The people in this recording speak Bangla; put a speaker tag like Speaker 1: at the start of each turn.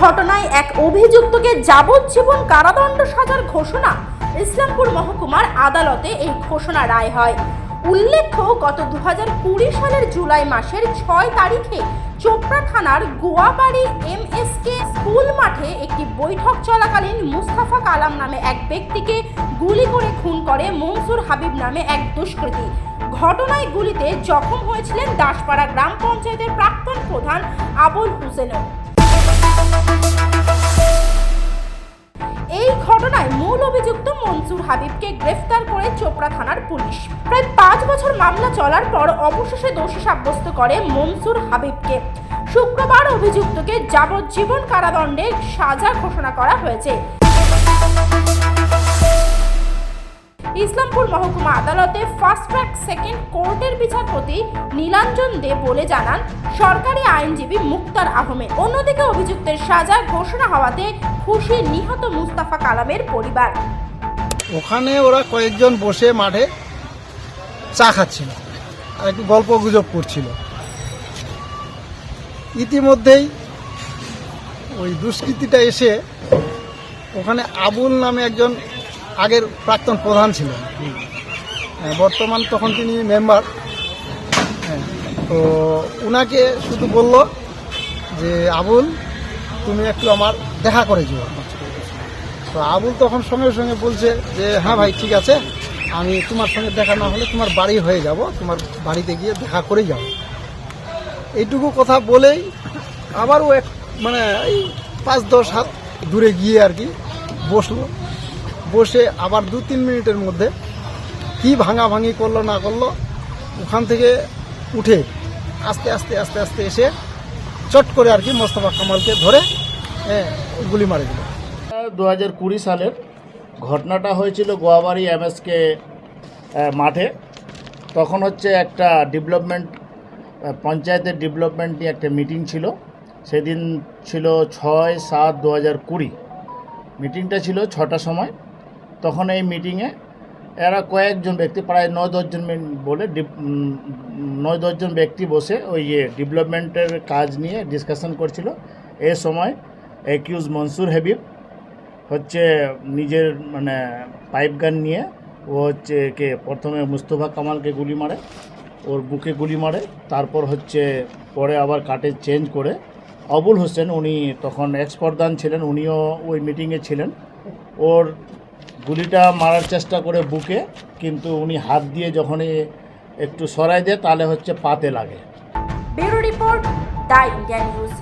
Speaker 1: ঘটনায় এক অভিযুক্তকে যাবজ্জীবন কারাদণ্ড সাজার ঘোষণা ইসলামপুর মহকুমার আদালতে এই ঘোষণা রায় হয়। উল্লেখ্য, গত দু সালের জুলাই মাসের ছয় তারিখে চোপড়া থানার গোয়াবাড়ি এমএসকে স্কুল মাঠে একটি বৈঠক চলাকালীন মুস্তাফা কালাম নামে এক ব্যক্তিকে গুলি করে খুন করে মনসুর হাবিব নামে এক দুষ্কৃতী। ঘটনায় গুলিতে জখম হয়েছিলেন দাসপাড়া গ্রাম পঞ্চায়েতের প্রাক্তন প্রধান আবুল হুসেনও। এই ঘটনায় মূল অভিযুক্ত মনসুর হাবিবকে গ্রেফতার করে চোপড়া থানার পুলিশ। প্রায় পাঁচ বছর মামলা চলার পর অবশেষে দোষী সাব্যস্ত করে মনসুর হাবিবকে। শুক্রবার অভিযুক্তকে যাবজ্জীবন কারাদণ্ডে সাজা ঘোষণা করা হয়েছে। ইসলামপুর মহকুমা আদালতে ফার্স্ট ট্র্যাক সেকেন্ড কোর্টের বিচারপতি নীলাঞ্জন দে বলে জানান, সরকারি আইনজীবী মুক্তার আহমেদ। অন্যদিকে অভিযুক্তের সাজা ঘোষণা হওয়াতে খুশি নিহত মুস্তাফা কালামের পরিবার।
Speaker 2: ওখানে ওরা কয়েকজন বসে মাঠে চা খাচ্ছিল, আর একটু গল্প গুজব করছিল। ইতিমধ্যেই ওই দুষ্কৃতিটা এসে ওখানে আবুল নামে একজন আগের প্রাক্তন প্রধান ছিলেন। হ্যাঁ, বর্তমান তখন তিনি মেম্বার। হ্যাঁ, তো উনাকে শুধু বলল যে আবুল তুমি একটু আমার দেখা করে যাও। তো আবুল তখন সঙ্গে সঙ্গে বলছে যে হ্যাঁ ভাই ঠিক আছে। আমি তোমার সঙ্গে দেখা না হলে তোমার বাড়ি হয়ে যাব। তোমার বাড়িতে গিয়ে দেখা করেই যাব এইটুকু কথা বলেই আবারও এক মানে এই পাঁচ দশ হাত দূরে গিয়ে আর কি বসল। বসে আবার দু তিন মিনিটের মধ্যে কি ভাঙাভাঙি করল না করল, ওখান থেকে উঠে আস্তে আস্তে আস্তে আস্তে এসে চট করে আর কি মোস্তফা কামালকে ধরে গুলি মারে দিল।
Speaker 3: দু হাজার কুড়ি সালের ঘটনাটা হয়েছিল গোয়াবাড়ি এমএসকে মাঠে। তখন হচ্ছে একটা ডেভেলপমেন্ট পঞ্চায়েতের ডেভেলপমেন্ট নিয়ে একটা মিটিং ছিল। সেদিন ছিল ছয় সাত দু হাজার কুড়ি। মিটিংটা ছিল ছটার সময়। তখন এই মিটিংয়ে এরা কয়েকজন ব্যক্তি, প্রায় নয় দশজন বলে নয় দশজন ব্যক্তি বসে ওই ইয়ে ডেভেলপমেন্টের কাজ নিয়ে ডিসকাশন করছিল। এ সময় একিউজ মনসুর হাবিব হচ্ছে নিজের মানে পাইপ গান নিয়ে ও হচ্ছে কে প্রথমে মুস্তফা কামালকে গুলি মারে, ওর বুকে গুলি মারে, তারপর হচ্ছে পরে আবার কাটে চেঞ্জ করে। আবুল হোসেন উনি তখন এক্স প্রধান ছিলেন, উনিও ওই মিটিংয়ে ছিলেন। ওর গুলিটা মারার চেষ্টা করে বুকে, কিন্তু উনি হাত দিয়ে যখনই একটু সরাই দেয়, তাহলে হচ্ছে পাতে লাগে।
Speaker 1: Report news.